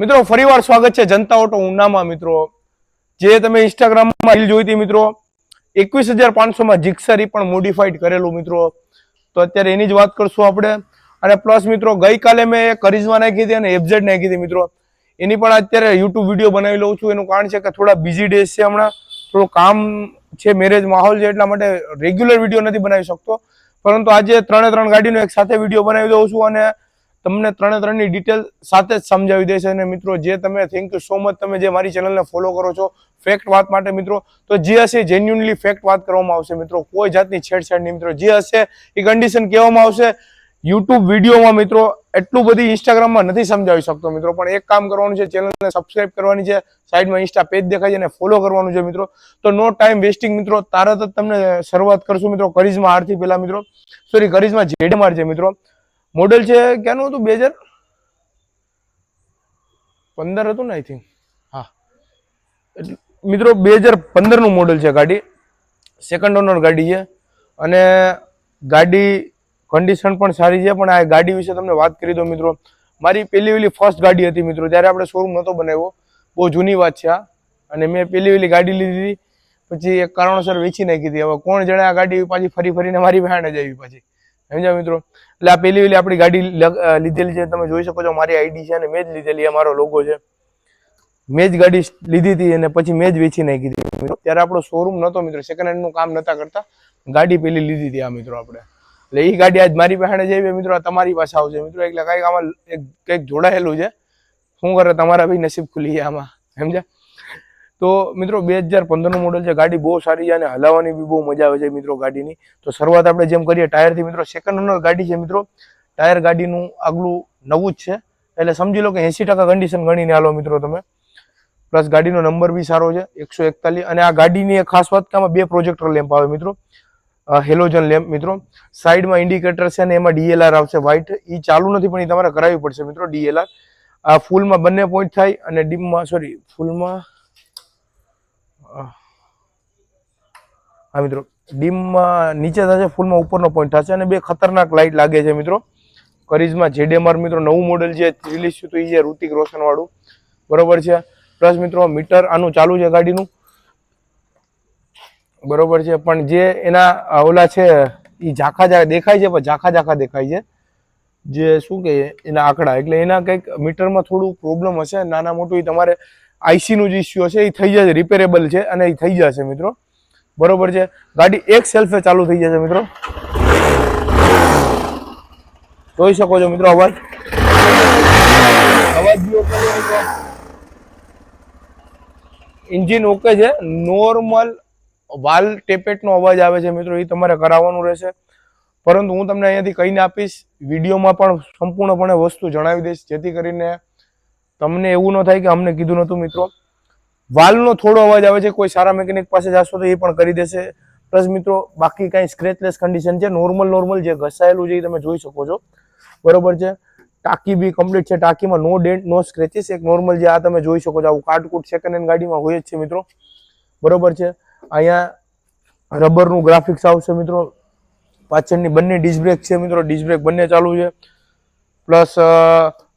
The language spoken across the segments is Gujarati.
મિત્રો, ફરીવાર સ્વાગત છે જનતા ઓટો ઉનામાં, મિત્રો. જે તમે ઇન્સ્ટાગ્રામમાં રીલ જોઈતી મિત્રો, એકવીસ હજાર પાંચસોમાં જીક્સરી પણ મોડિફાઈડ કરેલું, મિત્રો. તો અત્યારે એની જ વાત કરશું આપણે. અને પ્લસ મિત્રો, ગઈકાલે મેં કરિઝમા નાખી હતી અને એફઝેડ નાખી હતી, મિત્રો. એની પણ અત્યારે યુટ્યુબ વીડિયો બનાવી લઉં છું. એનું કારણ છે કે થોડા બિઝી ડેઝ છે હમણાં. થોડું કામ છે મેરેજ માહોલ છે, એટલા માટે રેગ્યુલર વીડિયો નથી બનાવી શકતો. પરંતુ આજે ત્રણે ત્રણ ગાડીનો એક સાથે વીડિયો બનાવી દઉં છું અને તમને ત્રણે ત્રણની ડિટેલ સાથે જ સમજાવી દેશે. અને મિત્રો, જે તમે થેન્ક યુ સો મચ તમે જે મારી ચેનલને ફોલો કરો છો ફેક્ટ વાત માટે મિત્રો, તો જે હશે જેન્યુનલી ફેક્ટ વાત કરવામાં આવશે મિત્રો. કોઈ જાતની છેડછાડ નહીં મિત્રો. જે હશે એ કન્ડિશન કહેવામાં આવશે. યુટ્યુબ વિડીયોમાં મિત્રો, એટલું બધી ઇન્સ્ટાગ્રામમાં નથી સમજાવી શકતો મિત્રો. પણ એક કામ કરવાનું છે ચેનલને સબસ્ક્રાઇબ કરવાની છે, સાઈડમાં ઇન્સ્ટા પેજ દેખાય છે અને ફોલો કરવાનું છે મિત્રો. તો નો ટાઈમ વેસ્ટિંગ મિત્રો. તારત જ તમને શરૂઆત કરશું મિત્રો કરિઝમાં હારથી પહેલા મિત્રો. સોરી કરિઝમાં જેડમાર છે મિત્રો. મોડેલ છે ક્યાંનું હતું? બે હજાર પંદર હતું ને આઈ થિંક હા. એટલે મિત્રો બે હજાર પંદરનું મોડેલ છે ગાડી. સેકન્ડ ઓનર ગાડી છે. અને ગાડી કન્ડિશન પણ સારી છે પણ આ ગાડી વિશે તમને વાત કરી દો મિત્રો. મારી પહેલી વેલી ફર્સ્ટ ગાડી હતી મિત્રો ત્યારે આપણે શોરૂમ નહોતો બનાવ્યો. બહુ જૂની વાત છે આ. અને મેં પહેલી વેલી ગાડી લીધી પછી એક કારણોસર વેચી નાખી હતી. હવે કોણ જણે આ ગાડી પાછી ફરી ફરીને મારી પાસે જ આવી પાછી. સમજ્યા મિત્રો? એટલે આ પહેલી પેલી આપણી ગાડી લીધેલી છે, તમે જોઈ શકો છો, મારી આઈડી છે અને મેં જ લીધેલી આ મારો લોગો છે. મેં જ ગાડી લીધી હતી અને પછી મેં જ વેચી નાખી હતી. ત્યારે આપણો શોરૂમ નહોતો મિત્રો સેકન્ડ હેન્ડનું કામ નતા કરતા. ગાડી પેલી લીધી હતી આ મિત્રો આપણે. એટલે એ ગાડી આજ મારી પાસે જઈ મિત્રો તમારી પાસે આવશે. મિત્રો, એટલે કંઈક આમાં કંઈક જોડાયેલું છે. શું કરે, તમારા બી નસીબ ખુલી છે આમાં. સમજ્યા? તો મિત્રો બે હજાર પંદરનું મોડલ છે. ગાડી બહુ સારી છે અને હલાવવાની બી બહુ મજા આવે છે મિત્રો ગાડીની. તો શરૂઆત આપણે જેમ કરીએ ટાયરથી મિત્રો સેકન્ડ ઓનર ગાડી છે મિત્રો. ટાયર ગાડીનું આગલું નવું જ છે. એટલે સમજી લો કે એસી ટકા કન્ડિશન ગણીને હાલો મિત્રો તમે. પ્લસ ગાડીનો નંબર બી સારો છે, એકસો એકતાલીસ. અને આ ગાડીની એક ખાસ વાત કે આમાં બે પ્રોજેક્ટર લેમ્પ આવે મિત્રો. હેલોજન લેમ્પ મિત્રો. સાઈડમાં ઇન્ડિકેટર છે અને એમાં ડીએલઆર આવશે વ્હાઇટ એ ચાલુ નથી, પણ એ તમારે કરાવવી પડશે મિત્રો ડીએલઆર આ ફૂલમાં બંને પોઈન્ટ થાય અને ડીમમાં સોરી ફૂલમાં હા, મિત્રો. ડીમમાં નીચે થશે, ફૂલમાં ઉપરનો પોઈન્ટ થશે અને બે ખતરનાક લાઇટ લાગે છે, મિત્રો. કરીઝમાં જેડેમાર, મિત્રો, નવું મોડેલ છે રિલીઝ થયું હતું એ છે ઋતિક રોશનવાળું. બરોબર છે? પ્લસ મિત્રો મીટર આનું ચાલુ છે ગાડીનું. બરોબર છે? પણ જે એના ઓલા છે એ ઝાખા ઝાખા દેખાય છે, પણ ઝાખા ઝાખા દેખાય છે. જે શું કહે એના આંકડા. એટલે એના કંઈક મીટરમાં થોડું પ્રોબ્લેમ હશે, નાના મોટું એ તમારે આઈસી નું જે ઇસ્યુ હશે એ થઈ જશે રિપેરેબલ છે અને એ થઈ જશે મિત્રો. બરોબર છે? ગાડી એક સેલ્ફે ચાલુ થઈ જશે મિત્રો. જોઈ શકો છો મિત્રો અવાજ? અવાજ એન્જિન ઓકે છે. નોર્મલ વાલ ટેપેટનો અવાજ આવે છે મિત્રો, એ તમારે કરાવવાનું રહેશે. પરંતુ હું તમને અહીંયાથી કહીને આપીશ, વિડીયોમાં પણ સંપૂર્ણપણે વસ્તુ જણાવી દઈશ, જેથી કરીને તમને એવું ન થાય કે અમને કીધું નતું મિત્રો. વાલનો થોડો અવાજ આવે છે, કોઈ સારા મેકેનિક પાસે જશો તો એ પણ કરી દેશે. પ્લસ મિત્રો, બાકી કાંઈ સ્ક્રેચલેસ કન્ડિશન છે. નોર્મલ નોર્મલ જે ઘસાયેલું છે એ તમે જોઈ શકો છો. બરોબર છે? ટાંકી બી કમ્પ્લીટ છે. ટાંકીમાં નો ડેન્ટ નો સ્ક્રેચીસ એક નોર્મલ જે આ તમે જોઈ શકો છો. આવું કાટકૂટ સેકન્ડ હેન્ડ ગાડીમાં હોય જ છે, મિત્રો. બરોબર છે? અહીંયા રબરનું ગ્રાફિક્સ આવશે, મિત્રો. પાછળની બંને ડિસ્ક બ્રેક છે, મિત્રો. ડિસ્ક બ્રેક બંને ચાલુ છે. પ્લસ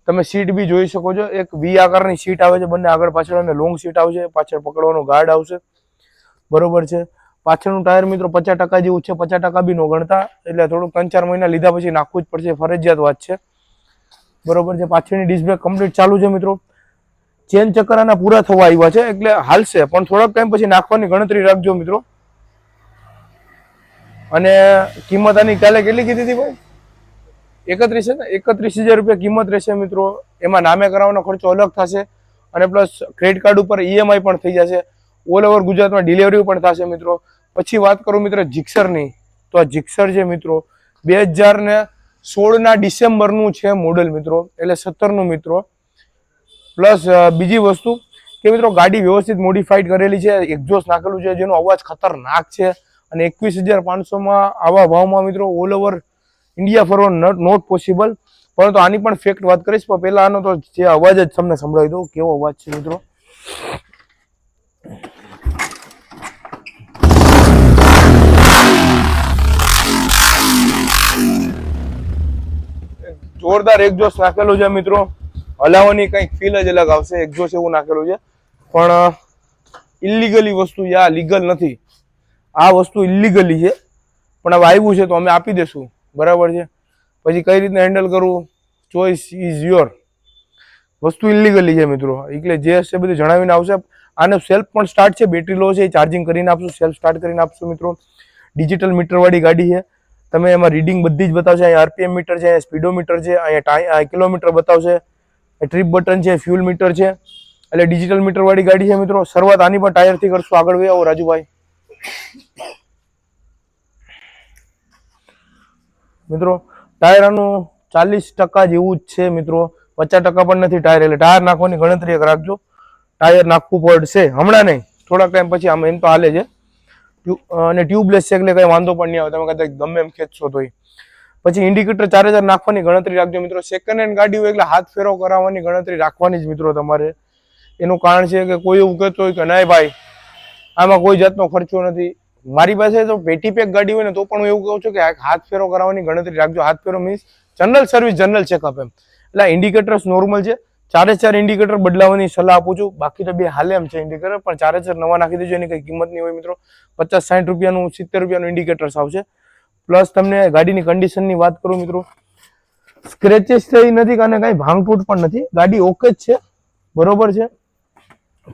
તમે સીટ બી જોઈ શકો છો. એક વી આકારની સીટ આવે છે. બંને આગળ પાછળ અને લોંગ સીટ આવશે. પાછળ પકડવાનો ગાર્ડ આવશે. બરોબર છે. પાછળનું ટાયર મિત્રો પચાસ ટકા જેવું છે. પચાસ ટકા બી નો ગણતા. એટલે થોડુંક ત્રણ ચાર મહિના લીધા પછી નાખવું જ પડશે. ફરજિયાત વાત છે. બરોબર છે. પાછળની ડિસ્ક કમ્પ્લીટ ચાલુ છે મિત્રો. ચેન ચક્કર આના પૂરા થવા આવ્યા છે. એટલે હાલશે. પણ થોડાક ટાઈમ પછી નાખવાની ગણતરી રાખજો મિત્રો. અને કિંમત આની કાલે કેટલી કીધી હતી ભાઈ? એકત્રીસ એકત્રીસ હજાર રૂપિયા કિંમત રહેશે મિત્રો. એમાં નામે કરાવવાનો ખર્ચો અલગ થશે અને પ્લસ ક્રેડિટ કાર્ડ ઉપર ઈએમઆઈ પણ થઈ જશે. ઓલ ઓવર ગુજરાતમાં ડિલિવરી પણ થશે મિત્રો. પછી વાત કરું મિત્રો જીક્સરની. તો આ જીક્સર છે મિત્રો, બે હજાર ને સોળના ડિસેમ્બરનું છે મોડલ મિત્રો. એટલે સત્તરનું મિત્રો. પ્લસ બીજી વસ્તુ કે મિત્રો ગાડી વ્યવસ્થિત મોડિફાઈડ કરેલી છે એક્ઝોસ્ટ નાખેલું છે, જેનો અવાજ ખતરનાક છે. અને એકવીસ હજાર પાંચસોમાં આવા ભાવમાં મિત્રો ઓલ ઓવર ઇન્ડિયા ફરવા નોટ પોસિબલ પરંતુ આની પણ ફેક્ટ વાત કરીશ, પણ પહેલાં આનો તો જે અવાજ જ તમને સંભળાવી દો કેવો અવાજ છે મિત્રો? જોરદાર એક્ઝોસ્ટ નાખેલું છે મિત્રો. હલાવવાની કંઈક ફીલ જ અલગ આવશે. એક્ઝોસ્ટ એવું નાખેલું છે. પણ ઇલીગલી વસ્તુ યા લીગલ નથી. આ વસ્તુ ઇલીગલી છે. પણ હવે આવ્યું છે તો અમે આપી દેશું. બરાબર છે? પછી કઈ રીતના હેન્ડલ કરવું? ચોઈસ ઇઝ યોર વસ્તુ ઇલીગલી છે મિત્રો. એટલે જે હશે બધું જણાવીને આવશે. આનો સેલ્ફ પણ સ્ટાર્ટ છે બેટરી લો છે, એ ચાર્જિંગ કરીને આપશું સેલ્ફ સ્ટાર્ટ કરીને આપશું મિત્રો. ડિજિટલ મીટરવાળી ગાડી છે. તમે એમાં રીડિંગ બધી જ બતાવશે. અહીંયા આરપીએમ મીટર છે, અહીંયા સ્પીડોમીટર છે, અહીંયા ટાઈ કિલોમીટર બતાવશે. ટ્રીપ બટન છે ફ્યુલ મીટર છે. એટલે ડિજિટલ મીટરવાળી ગાડી છે મિત્રો. શરૂઆત આની પણ ટાયરથી કરશું. આગળ વ્યવહાર રાજુભાઈ. મિત્રો ટાયરનું ચાલીસ ટકા જેવું જ છે મિત્રો. પચાસ ટકા પણ નથી ટાયર એટલે ટાયર નાખવાની ગણતરી રાખજો. ટાયર નાખવું પડશે. હમણાં નહીં, થોડાક ટાઈમ પછી આમ એમ તો હાલે છે. અને ટ્યુબલેસ છે એટલે કંઈ વાંધો પણ નહીં આવે. તમે કદાચ ગમે એમ ખેંચશો તો પછી ઇન્ડિકેટર ચાર હજાર નાખવાની ગણતરી રાખજો મિત્રો. સેકન્ડ હેન્ડ ગાડી હોય એટલે હાથ ફેરો કરાવવાની ગણતરી રાખવાની જ મિત્રો તમારે. એનું કારણ છે કે કોઈ એવું કહેતો હોય કે નહીં ભાઈ, આમાં કોઈ જાતનો ખર્ચો નથી. મારી પાસે તો પેટી પેક ગાડી હોય ને તો પણ હું એવું કહું છું કે હાથ ફેરો કરાવવાની ગણતરી રાખજો. હાથ ફેરો means general service general checkup એમ. એટલે ઇન્ડિકેટર્સ નોર્મલ છે. ચારે ચાર ઇન્ડિકેટર બદલાવવાની સલાહ આપું છું. બાકી તો બે હાલે એમ છે ઇન્ડિકેટર પણ ચારે ચાર નવા નાખી દેજો. એની કંઈ કિંમત નહીં હોય મિત્રો. પચાસ સાઠ રૂપિયાનું, સિત્તેર રૂપિયાનું ઇન્ડિકેટર્સ આવશે. પ્લસ તમને ગાડીની કન્ડિશનની વાત કરું મિત્રો. સ્ક્રેચેસ થઈ નથી અને કાંઈ ભાંગતૂટ પણ નથી. ગાડી ઓકે જ છે. બરોબર છે.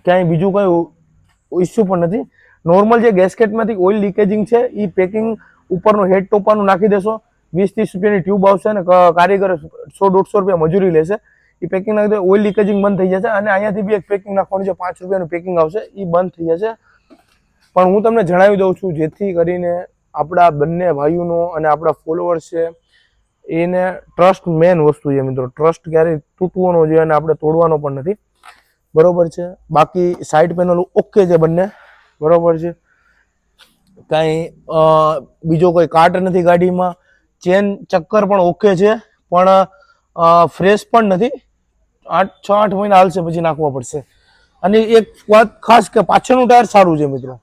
ક્યાંય બીજું કાંઈ ઇસ્યુ પણ નથી. નોર્મલ જે ગેસ્કેટમાંથી ઓઇલ લીકેજિંગ છે એ પેકિંગ ઉપરનું હેડ ટોપાનું નાખી દેશો. વીસ ત્રીસ રૂપિયાની ટ્યુબ આવશે અને કારીગર સો દોઢસો રૂપિયા મજૂરી લેશે. એ પેકિંગ નાખી દે ઓઇલ લીકેજિંગ બંધ થઈ જશે અને અહીંયાથી બી એક પેકિંગ નાખવાનું છે, પાંચ રૂપિયાનું પેકિંગ આવશે એ બંધ થઈ જશે. પણ હું તમને જણાવી દઉં છું, જેથી કરીને આપણા બંને ભાઈઓનો અને આપણા ફોલોઅર્સ છે, એને ટ્રસ્ટ મેન વસ્તુ છે મિત્રો. ટ્રસ્ટ ક્યારેય તૂટવાનો જોઈએ અને આપણે તોડવાનો પણ નથી. બરોબર છે? બાકી સાઈડ પેનલ ઓકે છે બંને. બરોબર છે? કાંઈ બીજો કોઈ કાટ નથી ગાડીમાં. ચેન ચક્કર પણ ઓકે છે, પણ ફ્રેશ પણ નથી. આઠ, છ, આઠ મહિના હાલશે પછી નાખવા પડશે. અને એક વાત ખાસ કે પાછળનું ટાયર સારું છે મિત્રો.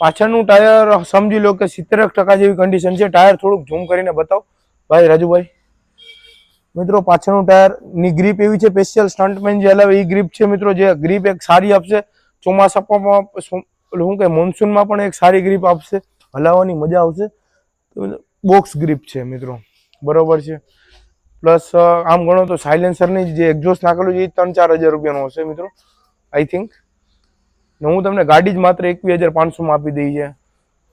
પાછળનું ટાયર સમજી લો કે સિત્તેર ટકા જેવી કન્ડિશન છે. ટાયર થોડુંક ઝૂમ કરીને બતાવો. ભાઈ, રાજુભાઈ. મિત્રો, પાછળનું ટાયરની ગ્રીપ એવી છે સ્પેશિયલ સ્ટન્ટમેન જે હલાવે, એ ગ્રીપ છે મિત્રો, જે ગ્રીપ એક સારી આપશે. ચોમાસામાં શું શું કે મોન્સૂનમાં પણ એક સારી ગ્રીપ આપશે, હલાવવાની મજા આવશે. બોક્સ ગ્રીપ છે મિત્રો, બરોબર છે. પ્લસ આમ ગણો તો સાયલેન્સરની જે એક્ઝોસ્ટ નાખેલું છે, એ ત્રણ ચાર હજાર રૂપિયાનું હશે મિત્રો આઈ થિંક ને હું તમને ગાડી જ માત્ર એકવીસ હજાર પાંચસોમાં આપી દઈ છે.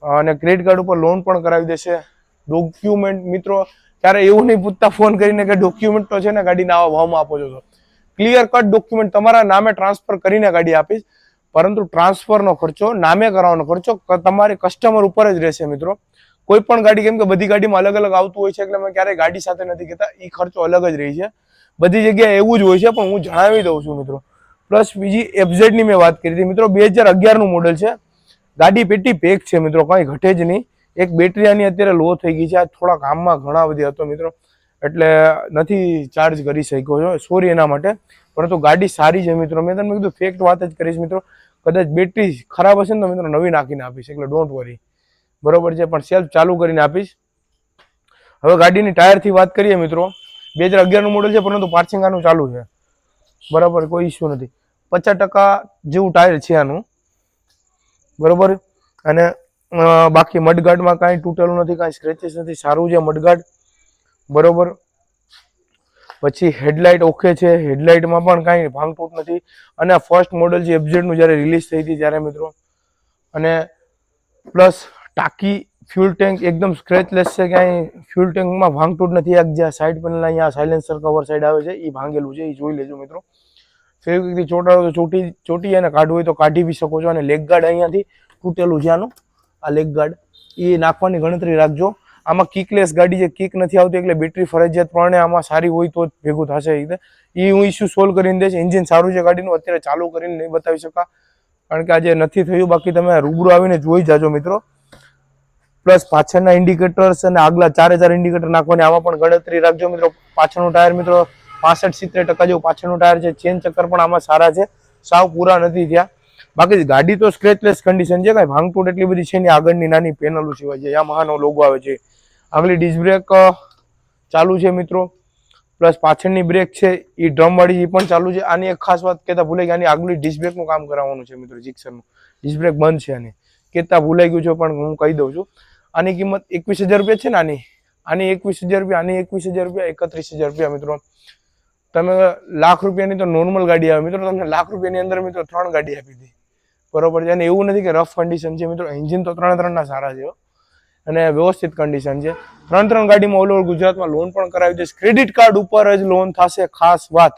અને ક્રેડિટ કાર્ડ ઉપર લોન પણ કરાવી દેશે. ડોક્યુમેન્ટ મિત્રો ત્યારે એવું નહીં પૂછતા ફોન કરીને કે ડોક્યુમેન્ટ તો છે ને ગાડીના આવા ભાવમાં આપો છો ક્લિયર કટ ડોક્યુમેન્ટ તમારા નામે ટ્રાન્સફર કરીને ગાડી આપીશ. પરંતુ ટ્રાન્સફરનો ખર્ચો, નામે કરાવવાનો ખર્ચો તમારે કસ્ટમર ઉપર જ રહેશે મિત્રો. કોઈ પણ ગાડી કેમ કે બધી ગાડીમાં અલગ અલગ આવતું હોય છે એટલે મેં ક્યારેય ગાડી સાથે નથી કહેતા. એ ખર્ચો અલગ જ રહી છે. બધી જગ્યાએ એવું જ હોય છે, પણ હું જણાવી દઉં છું મિત્રો. પ્લસ બીજી એફઝેડની મેં વાત કરી હતી. મિત્રો, બે હજાર અગિયારનું મોડલ છે. ગાડી પેટી પેક છે મિત્રો, કંઈ ઘટે જ નહીં. એક બેટરી આની અત્યારે લો થઈ ગઈ છે. આ થોડા કામમાં ઘણા બધી હતો મિત્રો. એટલે નથી ચાર્જ કરી શક્યો છો. સોરી એના માટે. પરંતુ ગાડી સારી છે મિત્રો. મેં તમને કીધું ફેક્ટ વાત જ કરીશ મિત્રો. કદાચ બેટરી ખરાબ હશે ને તો મિત્રો નવી નાખીને આપીશ. એટલે ડોન્ટ વરી બરોબર છે, પણ સેલ્ફ ચાલુ કરીને આપીશ. હવે ગાડીની ટાયરથી વાત કરીએ મિત્રો. બે હજાર અગિયારનું મોડલ છે, પરંતુ પાર્સિંગ આનું ચાલુ છે. બરાબર, કોઈ ઇસ્યુ નથી. પચાસ ટકા જેવું ટાયર છે આનું. બરોબર? અને બાકી મડગાર્ડમાં કાંઈ તૂટેલું નથી, કાંઈ સ્ક્રેચીસ નથી. સારું છે મડગાર્ડ બરોબર? પછી હેડલાઇટ ઓકે છે. હેડલાઇટમાં પણ કાંઈ ભાંગતૂટ નથી. અને આ ફર્સ્ટ મોડલ છે એફઝેડનું જ્યારે રિલીઝ થઈ હતી ત્યારે મિત્રો. અને પ્લસ ટાંકી ફ્યુલ ટેન્ક એકદમ સ્ક્રેચલેસ છે. ક્યાંય ફ્યુલ ટેન્કમાં ભાંગતૂટ નથી. એક જ્યાં સાઈડ પેનલ અહીંયા સાયલેન્સર કવર સાઈડ આવે છે એ ભાંગેલું છે. એ જોઈ લેજો મિત્રો. ફેવિકથી ચોટાડો તો ચોટી ચોટી અને કાઢવું હોય તો કાઢી બી શકો છો. અને લેગ ગાર્ડ અહીંયાથી તૂટેલું છે આનું. આ લેગ ગાર્ડ એ નાખવાની ગણતરી રાખજો. આમાં કિકલેસ ગાડી છે કિક નથી આવતી એટલે બેટરી ફરજિયાત પ્રમાણે આમાં સારી હોય તો જ ભેગું થશે એ હું ઇસ્યુ સોલ્વ કરીને દઈશ. એન્જિન સારું છે ગાડીનું, અત્યારે ચાલુ કરીને નહીં બતાવી શકા. કારણ કે આજે નથી થયું, બાકી તમે રૂબરૂ આવીને જોઈ જાજો મિત્રો. પ્લસ પાછળના ઇન્ડિકેટર્સ અને આગલા ચારે ચાર ઇન્ડિકેટર નાખવાની આમાં પણ ગણતરી રાખજો મિત્રો. પાછળનું ટાયર મિત્રો, પાસઠ સિત્તેર ટકા જેવું પાછળનું ટાયર છે. ચેન ચક્કર પણ આમાં સારા છે. સાવ પૂરા નથી થયા. બાકી ગાડી તો સ્ક્રેચલેસ કન્ડિશન છે, કાંઈ ભાંગતૂટ એટલી બધી છે ને આગળની નાની પેનલો સિવાય છે યામાહાનો લોગો આવે છે. આગલી ડિસ્ક ચાલુ છે મિત્રો. પ્લસ પાછળની બ્રેક છે એ ડ્રમવાળી એ પણ ચાલુ છે, આની એક ખાસ વાત કહેતા ભૂલાઈ ગઈ આની આગલી ડિસ્ક બ્રેકનું કામ કરાવવાનું છે મિત્રો જીક્સરનું ડિસ્ક બ્રેક બંધ છે આની. કહેતા ભૂલાઈ ગયું છે, પણ હું કહી દઉં છું. આની કિંમત એકવીસ હજાર રૂપિયા છે ને આની? આની એકવીસ હજાર રૂપિયા, આની એકવીસ હજાર રૂપિયા, એકત્રીસ હજાર રૂપિયા મિત્રો. તમે લાખ રૂપિયાની તો નોર્મલ ગાડી આવે મિત્રો, તમને લાખ રૂપિયાની અંદર મિત્રો ત્રણ ગાડી આપી હતી. બરોબર છે. અને એવું નથી કે રફ કન્ડિશન છે મિત્રો. એન્જિન તો ત્રણે ત્રણના સારા છે અને વ્યવસ્થિત કન્ડિશન છે. ત્રણ ત્રણ ગાડીમાં ઓલ ઓવર ગુજરાતમાં લોન પણ કરાવી દઈશ. ક્રેડિટ કાર્ડ ઉપર જ લોન થશે, ખાસ વાત.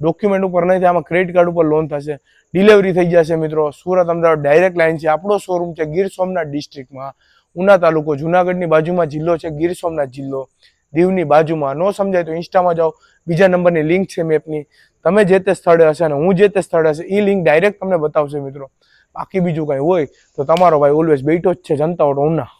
ડોક્યુમેન્ટ ઉપર નહીં થાય, આમાં ક્રેડિટ કાર્ડ ઉપર લોન થશે. ડિલિવરી થઈ જશે મિત્રો. સુરત, અમદાવાદ ડાયરેક્ટ લાઈન છે. આપણો શોરૂમ છે ગીર સોમનાથ ડિસ્ટ્રિક્ટમાં ઉના તાલુકો જુનાગઢની બાજુમાં જિલ્લો છે ગીર સોમનાથ જિલ્લો. દીવની બાજુમાં. ન સમજાય તો ઇન્સ્ટામાં જાઓ. બીજા નંબરની લિંક છે મેપની તમે જે તે સ્થળે હશે અને હું જે તે સ્થળે હશે એ લિંક ડાયરેક્ટ તમને બતાવશે મિત્રો. બાકી બીજું કંઈ હોય તો તમારો ભાઈ ઓલવેઝ બેઠો જ છે જનતા ઓટો ઉના